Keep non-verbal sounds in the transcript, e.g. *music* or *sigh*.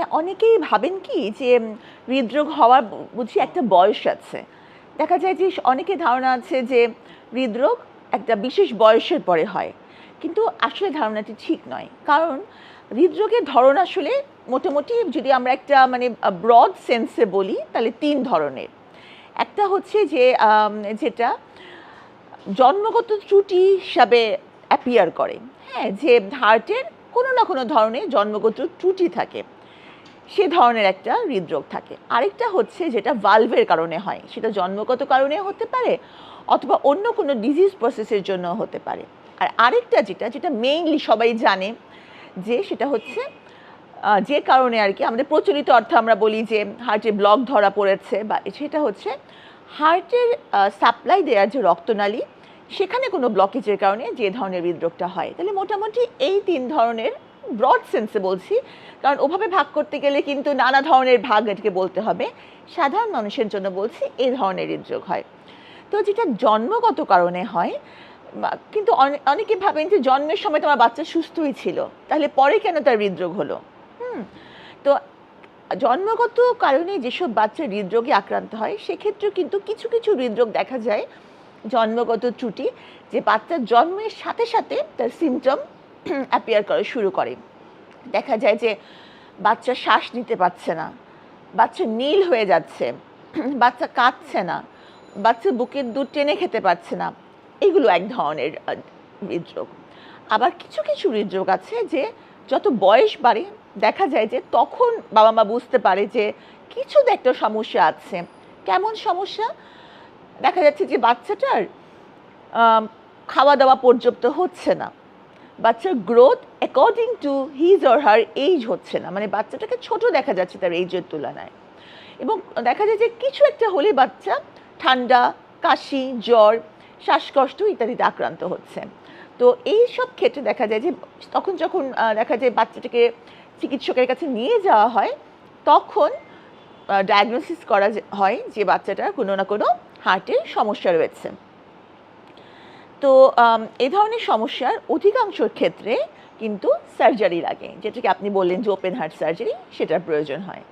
হ্যাঁ অনেকেই ভাবেন কি যে হৃদরোগ হওয়ার বুঝি একটা বয়স আছে। দেখা যায় যে অনেকে ধারণা আছে যে, হৃদরোগ একটা বিশেষ বয়সের পরে হয়। কিন্তু আসলে ধারণাটি ঠিক নয়। কারণ হৃদরোগের ধরন আসলে মোটামুটি যদি আমরা একটা মানে ব্রড সেন্সে বলি, তাহলে তিন ধরনের। একটা হচ্ছে যে যেটা জন্মগত ত্রুটি হিসাবে অ্যাপিয়ার করে। হ্যাঁ যে হার্টের কোনো না কোনো ধরনের জন্মগত ত্রুটি থাকে। সে ধরনের একটা হৃদরোগ থাকে। আরেকটা হচ্ছে যেটা ভালভের কারণে হয়, সেটা জন্মগত কারণে হতে পারে অথবা অন্য কোনো ডিজিজ প্রসেসের জন্য হতে পারে। আর আরেকটা যেটা যেটা মেইনলি সবাই জানে, যে সেটা হচ্ছে যে কারণে আর কি আমাদের প্রচলিত অর্থে আমরা বলি যে হার্টে ব্লক ধরা পড়েছে বা সেটা হচ্ছে হার্টের সাপ্লাই দেওয়ার যে রক্তনালী, সেখানে কোনো ব্লকেজের কারণে যে ধরনের হৃদরোগটা হয়। তাহলে মোটামুটি এই তিন ধরনের ব্রড সেন্সে বলছি, কারণ ওভাবে ভাগ করতে গেলে কিন্তু নানা ধরনের ভাগ এটাকে বলতে হবে। সাধারণ মানুষের জন্য বলছি এ ধরনের হৃদরোগ হয়। তো যেটা জন্মগত কারণে হয় কিন্তু অনে- অনেকে ভাবেন যে জন্মের সময় তোমার বাচ্চা সুস্থই ছিল, তাহলে পরে কেন তার হৃদরোগ হলো? হুম, তো জন্মগত কারণে যেসব বাচ্চা হৃদরোগে আক্রান্ত হয় সেক্ষেত্রে কিন্তু কিছু কিছু হৃদরোগ দেখা যায়, জন্মগত ত্রুটি, যে বাচ্চার জন্মের সাথে সাথে তার সিমটম *clears throat* অ্যাপিয়ার করা শুরু করে। দেখা যায় যে বাচ্চা শ্বাস নিতে পারছে না, বাচ্চা নীল হয়ে যাচ্ছে, *clears throat* বাচ্চা কাঁদছে না, বাচ্চা বুকের দুধ টেনে খেতে পারছে না, এগুলো এক ধরনের হৃদরোগ। আবার কিছু কিছু হৃদরোগ আছে যে যত বয়স বাড়ে, দেখা যায় যে তখন বাবা মা বুঝতে পারে যে কিছু একটা সমস্যা আছে। কেমন সমস্যা? দেখা যাচ্ছে যে বাচ্চাটার খাওয়া দাওয়া পর্যাপ্ত হচ্ছে না। বাচ্চার growth according to his or her age হচ্ছে না। মানে বাচ্চাটাকে ছোট দেখা যাচ্ছে তার এইজের তুলনায়। এবং দেখা যায় যে কিছু একটা হলে বাচ্চা ঠান্ডা, কাশি, জ্বর, শ্বাসকষ্ট ইত্যাদিতে আক্রান্ত হচ্ছে। তো এই সব ক্ষেত্রে দেখা যায় যে তখন যখন দেখা যায় বাচ্চাটাকে চিকিৎসকের কাছে নিয়ে যাওয়া হয়, তখন ডায়াগনোসিস করা হয় যে বাচ্চাটার কোনো না কোনো হার্টের সমস্যা রয়েছে। তো এ ধরনের সমস্যার অধিকাংশ ক্ষেত্রে কিন্তু সার্জারি লাগে। যেটাকে আপনি বললেন যে ওপেন হার্ট সার্জারি সেটার প্রয়োজন হয়।